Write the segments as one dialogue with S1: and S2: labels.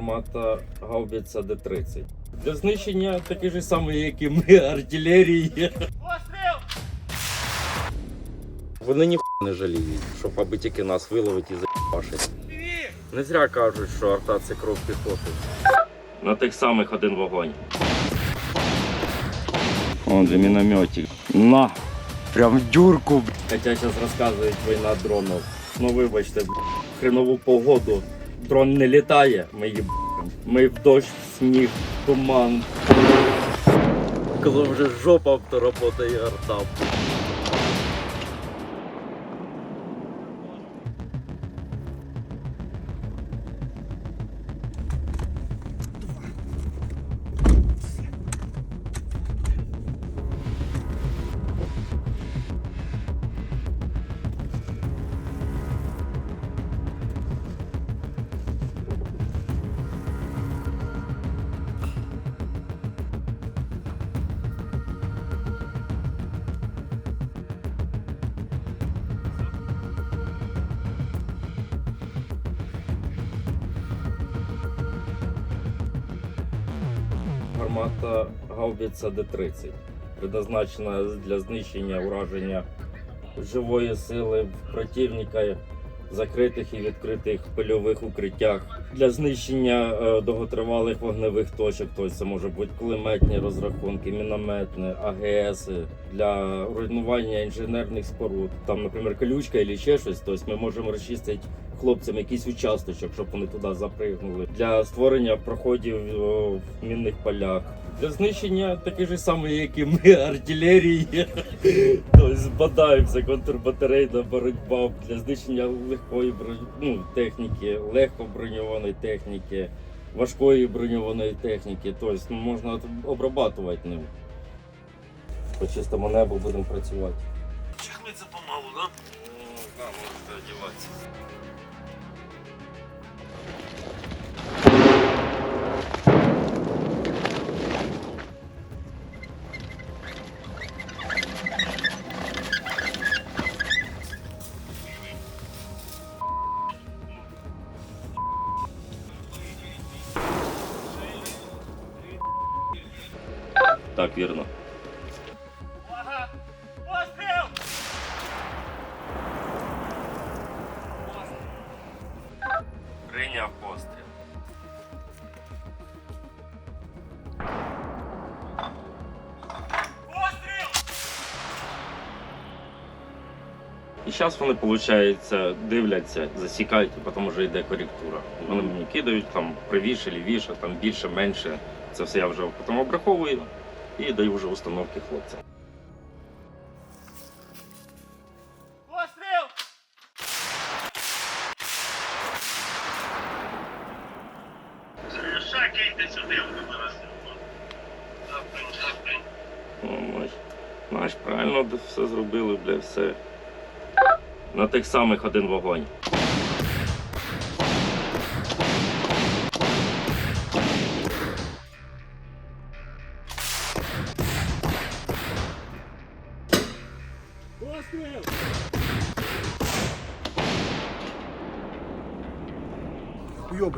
S1: гармата гаубиця Д-30. Для знищення такий же самий, як і ми, артилерії. Вони ні не жаліють, щоб аби тільки нас виловити і заїбашити. Не зря кажуть, що арта це кров піхоти. На тих самих один вогонь. О, для мінометів. На! Прям в дюрку. Хоча зараз розказують війна дронів. Ну вибачте, б***, хренову погоду. Дрон не літає, ми їбаємо. Ми в дощ, сніг, туман. Коли вже жопа, то роботає гармата гаубиця Д-30, предназначена для знищення ураження живої сили противника закритих і відкритих польових укриттях для знищення е, довготривалих вогневих точок. Тобто це може бути кулеметні розрахунки, мінометні, АГС для руйнування інженерних споруд. Там, наприклад, колючка або ще щось. Тобто ми можемо розчистити хлопцям якийсь участочок, щоб вони туди запригнули. Для створення проходів е, в мінних полях. Для знищення такий же самий, як і ми, артилерії. Збадаємося контрбатарейна боротьба для знищення легкої ну, техніки, легко броньованої техніки, важкої броньованої техніки. Тобто можна обрабатувати ним. По чистому небу будемо працювати. Так, вірно.
S2: Увага! Постріл!
S1: Прийняв постріл. І зараз вони, виходить, дивляться, засікають, і потім вже йде коректура. Вони мені кидають там правіше, лівіше, там більше, менше. Це все я вже потім обраховую і даю вже установки хлопцям. Наш правильно все зробили, бля, все. На тих самих один вогонь.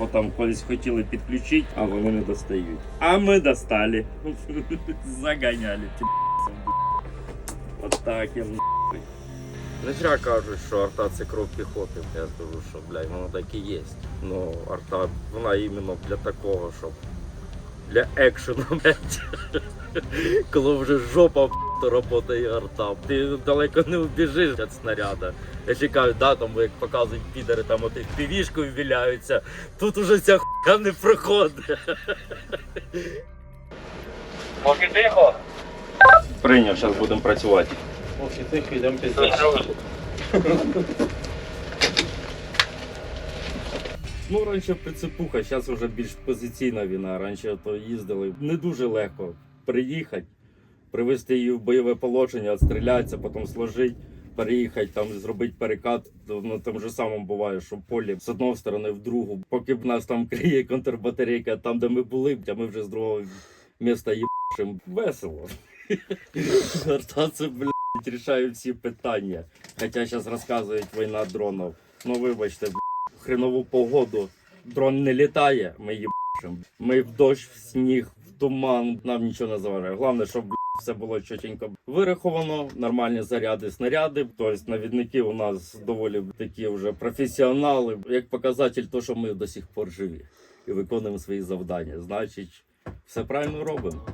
S1: Бо там колись хотіли підключити, а вони не достають. А ми достали. Заганяли. ті От так я нахуй. Не зря кажуть, що арта це кров піхоти. Я скажу, що блядь, воно так і є. Ну, арта, вона іменно для такого, щоб для екшену, блядь. Коли вже жопа то роботає арта. Ти далеко не убіжиш від снаряда. Я чекаю, да, там як показують підери, там от півішку віляються. Тут уже ця хуйня не проходить.
S2: Поки тихо.
S1: Прийняв, зараз будемо працювати.
S3: Поки тихо, йдемо пізніше.
S1: Ну, раніше прицепуха, зараз вже більш позиційна війна. Раніше то їздили. Не дуже легко приїхати, привести її в бойове положення, відстрілятися, потім сложити, переїхати, там зробити перекат. То на тому ж самому буває, що полі з одної сторони в другу. Поки б нас там криє контрбатарейка, там, де ми були, а ми вже з другого міста їбашим. Весело. Вертатися, блядь, рішає всі питання. Хоча зараз розказують війна дронів. Ну вибачте, блядь, хренову погоду дрон не літає, ми їбашим. Ми в дощ, в сніг, в туман, нам нічого не заважає. Головне, щоб все було чотенько вираховано, нормальні заряди, снаряди. Тобто навідники у нас доволі такі вже професіонали. Як показатель, то що ми до сих пор живі і виконуємо свої завдання. Значить, все правильно робимо.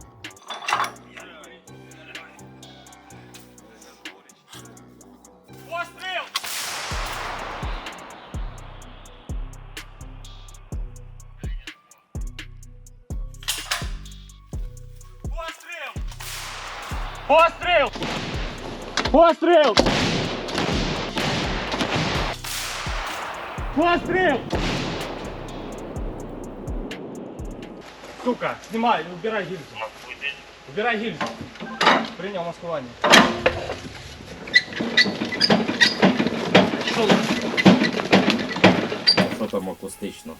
S3: Постріл! Постріл! Постріл! Сука, снимай, убирай гильзу. Убирай гильзу. Принял маскирование.
S1: Що там акустично?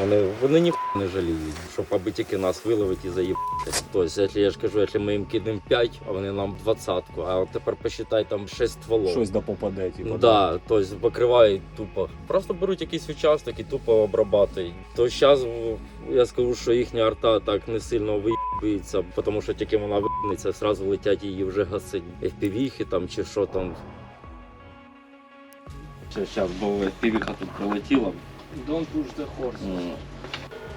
S1: Вони, вони ні не жаліють, щоб аби тільки нас виловити і заїбати. Тобто, якщо я ж кажу, якщо ми їм кинемо 5, а вони нам двадцятку, а тепер посчитай там 6 стволов.
S4: Щось да попаде, типу.
S1: Ну да, тобто покривають тупо. Просто беруть якийсь участок і тупо обрабатують. То зараз я скажу, що їхня арта так не сильно виїбується, тому що тільки вона виїбнеться, одразу летять її вже гасить. FPV-хи там чи що там. Зараз, бо FPV-ха тут прилетіла.
S3: Don't push the horse.
S1: М.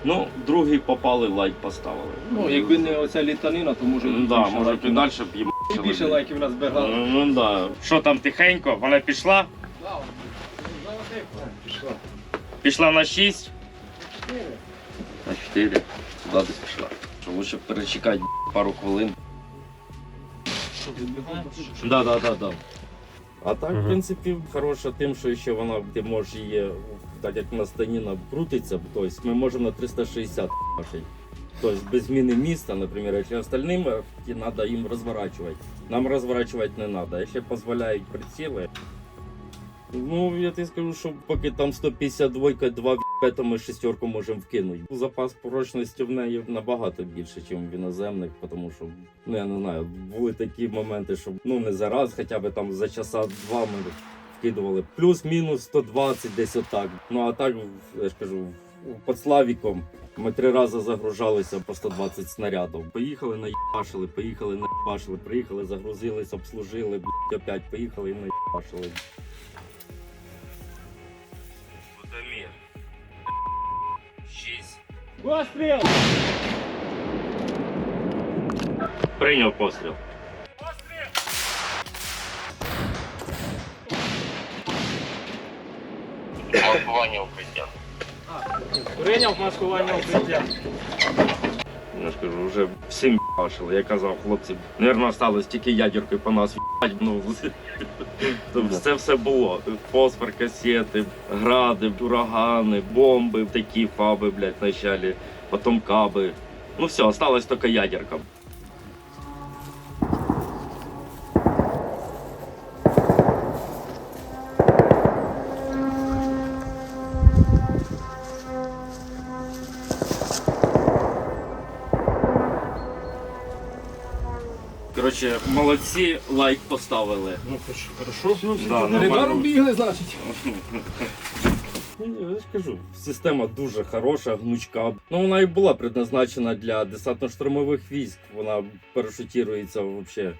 S1: Ну, другий попали, лайк поставили.
S3: Ну, якби не оця літанина, то може
S1: Ну, да, може б і далі б їм.
S3: і більше лайків назбирали.
S1: Ну, ну да. Що там тихенько? Вона пішла?
S3: Пішла.
S1: Пішла на 6? На 4. Туди десь пішла. Що лучше перечекати пару хвилин. Да, да, да, да. А так, в принципі, хороша тим, що ще вона ти можеш її, так як на станіна крутиться, тобто ми можемо на 360 машин. Тобто без зміни міста, наприклад, якщо остальним треба їм розворачувати. Нам розворачувати не треба. Якщо дозволяють приціли. Ну, я тобі скажу, що поки там 152 2 то ми шестерку можемо вкинути. Запас прочності в неї набагато більше, ніж в іноземних, тому що, ну я не знаю, були такі моменти, що ну не зараз, хоча б там за часа два ми вкидували. Плюс-мінус 120 десь отак. Ну а так, я ж кажу, під Славіком ми три рази загружалися по 120 снарядів. Поїхали, наїбашили, поїхали, наїбашили, приїхали, загрузились, обслужили, блядь, опять поїхали і наїбашили.
S3: Постріл!
S1: Прийняв постріл.
S2: Маскирование укрытия.
S3: Прийняв маскування укриття.
S1: Я ж кажу, вже всім бачили. Я казав, хлопці, мабуть, осталось тільки ядеркою по нас в'їбать. Ну, тобто це все було. Фосфор, касети, гради, урагани, бомби, такі фаби, блядь, вначалі, потім каби. Ну все, осталось тільки ядерка. Коротше, молодці, лайк поставили.
S3: Ну, хорошо.
S1: Да,
S3: Недаром
S1: нормально.
S3: бігли, значить.
S1: Ну, Я ж кажу, система дуже хороша, гнучка. Ну вона і була предназначена для десантно-штурмових військ. Вона парашутується взагалі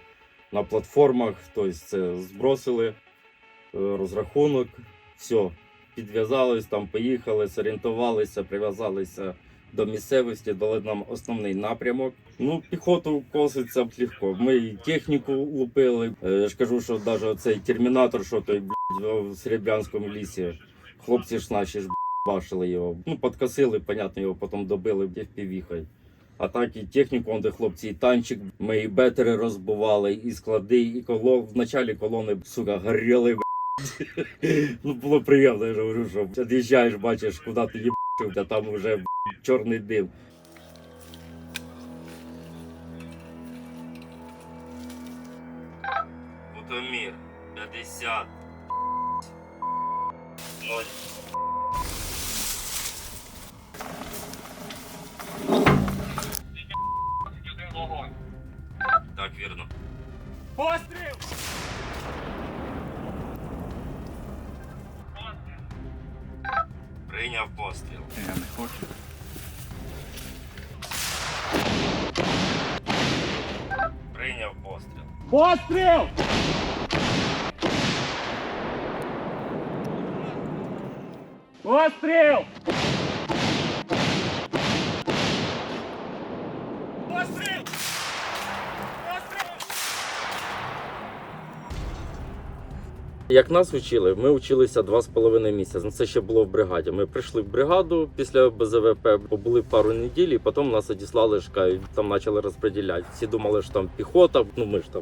S1: на платформах. Тобто це збросили е, розрахунок, все, підв'язались, там поїхали, зорієнтувалися, прив'язалися до місцевості, дали нам основний напрямок. Ну, піхоту коситься легко. Ми і техніку лупили. Е, Я ж кажу, що навіть цей термінатор, що той блядь, в Серебрянському лісі. Хлопці ж наші ж бачили його. Ну, подкосили, понятно, його потім добили FPV-хою. А так і техніку, он де хлопці, і танчик, ми і бетери розбивали, і склади, і коло... в началі колони, сука, горіли. ну було приємно, я ж говорю, що під'їжджаєш, бачиш, куди ти їб а там вже чорний дим. Утомір 50. 0. Так, вірно.
S3: Постріл!
S1: Прийняв постріл.
S4: Я не хочу.
S1: Прийняв постріл.
S3: Постріл!
S1: Як нас вчили, ми вчилися два з половиною місяці. Ну, Це ще було в бригаді. Ми прийшли в бригаду після БЗВП, побули пару неділь, і потім нас одіслали шкають, там почали розподіляти. Всі думали, що там піхота. Ну ми ж там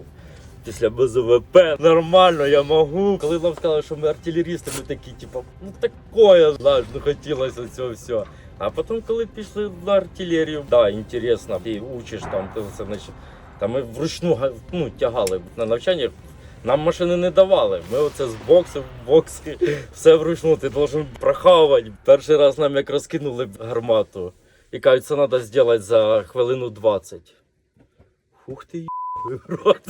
S1: після БЗВП нормально, я можу. Коли нам сказали, що ми артилерісти, ми такі, типу, ну такое, знаєш, ну хотілося цього все. А потім, коли пішли на артилерію, да, інтересно, ти учиш там, ти це значить. Та ми вручну ну, тягали на навчаннях. Нам машини не давали. Ми оце з боксу в бокси, все вручну, ти должен прохавати. Перший раз нам як розкинули гармату. І кажуть, це треба зробити за хвилину 20. Ух ти, рот.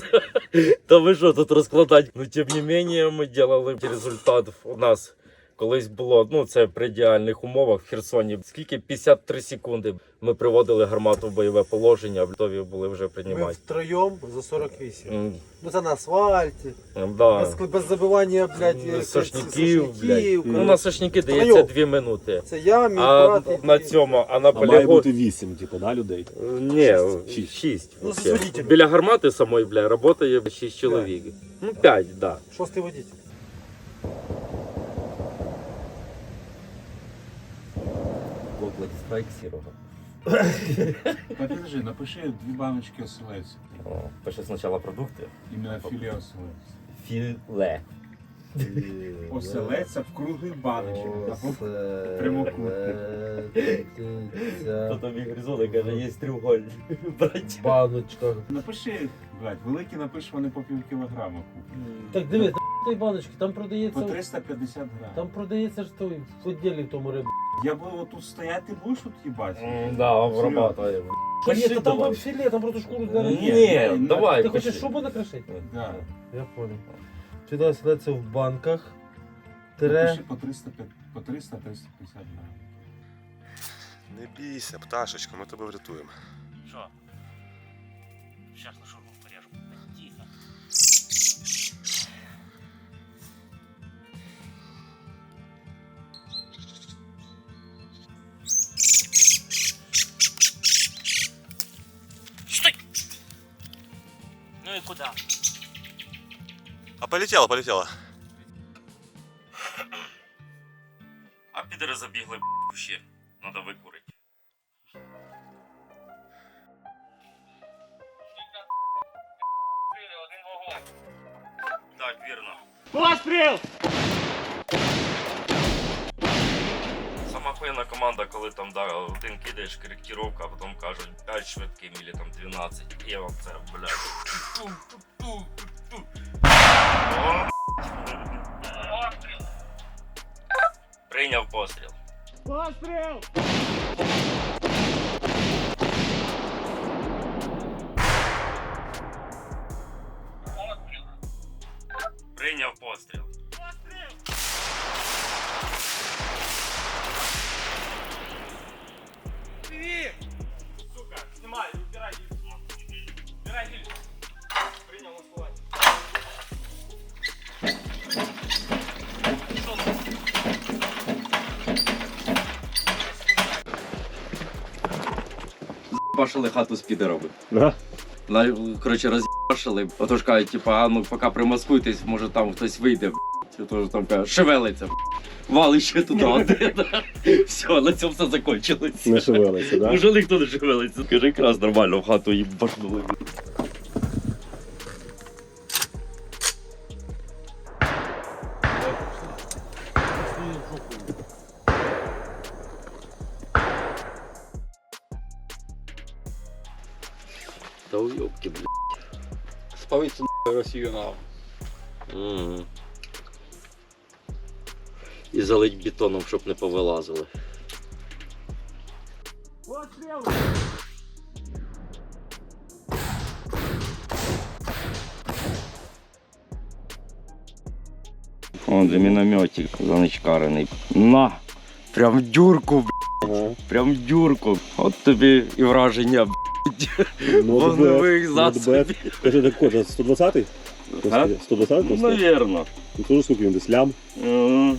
S1: Та ви що тут розкладати? Ну, тим не менше, ми робили результат у нас. Колись було, ну це при ідеальних умовах в Херсоні. Скільки? 53 секунди. Ми приводили гармату в бойове положення, готові були вже
S5: Ми
S1: приймати.
S5: втроєм за 48.
S1: М,
S5: Ну це на асфальті,
S1: Да.
S5: без, без забивання, блядь, е,
S1: Сошників, блядь. Ну, на сошники дається 2 минути.
S5: Це я, мій
S1: А
S5: брат і
S1: на
S5: і-
S1: цьому, а на
S6: А має бути вісім, типу, да, людей?
S1: Ні,
S6: Шість.
S1: 6.
S5: Ну.
S1: Біля гармати самої, бля, працює 6 чоловік. Ну, 5, так. Да.
S5: Шостий водитель.
S1: Страйк сірого.
S4: Подержи, напиши дві баночки оселедця.
S1: Пише спочатку продукти.
S4: Іменно філе оселедця.
S1: Філе.
S4: Оселедця в круглих баночках. Або прямокутних.
S1: Хто тобі горизонт каже, є треугольник. Брать.
S5: Баночка.
S4: Напиши, блядь, великі напиши, вони по пів кілограма куплять.
S5: Так диви, той баночки, там продається.
S4: По 350 грам.
S5: Там продається ж той в в тому рибу.
S4: Я буду тут стояти, ти будеш тут їбати?
S1: М, Да, обрабатує.
S5: Та ні,
S1: Пиши
S5: та там вам філе, там просто шкуру для.
S1: Ні,
S4: Ні,
S1: давай.
S5: Ти
S1: пиши.
S5: хочеш шубу накришити?
S4: Да.
S5: Я понял. Сюди сидиться в банках. Тире.
S4: Напиши по 300 по 300-350 грам.
S7: Не бійся, пташечко, ми тебе врятуємо.
S3: Що? Щас шурму Ну и куда?
S7: А полетіла, полетіла.
S1: А підери забігли в ще. Надо викурити.
S2: Один вогонь.
S1: Так, вірно.
S3: Постріл!
S1: Сама команда, коли там да, один кидаєш коректировка, а потім кажуть 5 швидким, або там 12. І я вам це, блядь. Прийняв. Постріл!
S3: Постріл.
S1: Прийняв постріл. Пашили хату з підероби.
S6: Да?
S1: На, коротше, роз'їбашили. Отож кажуть, типа, а ну поки примаскуйтесь, може там хтось вийде. б***ь. Отож там каже, шевелиться. б***ь. Вали ще туди один. Все, на цьому все закончилось.
S6: Не шевелиться, да?
S1: Може ніхто не шевелиться. Скажи, якраз нормально в хату їбашнули. Та
S8: На.
S1: Мгм. І залить бетоном, щоб не повилазили. Он же мінометик заничкарений. На! Прям в дюрку, б***ь. Прям в дюрку. От тобі і враження, б***ь. Вогневих засобів.
S6: Скажи, так код, 120-й?
S1: А?
S6: 120-й?
S1: Ну, Навірно.
S6: Ну, тоже сколько нибудь десь лям.
S1: М,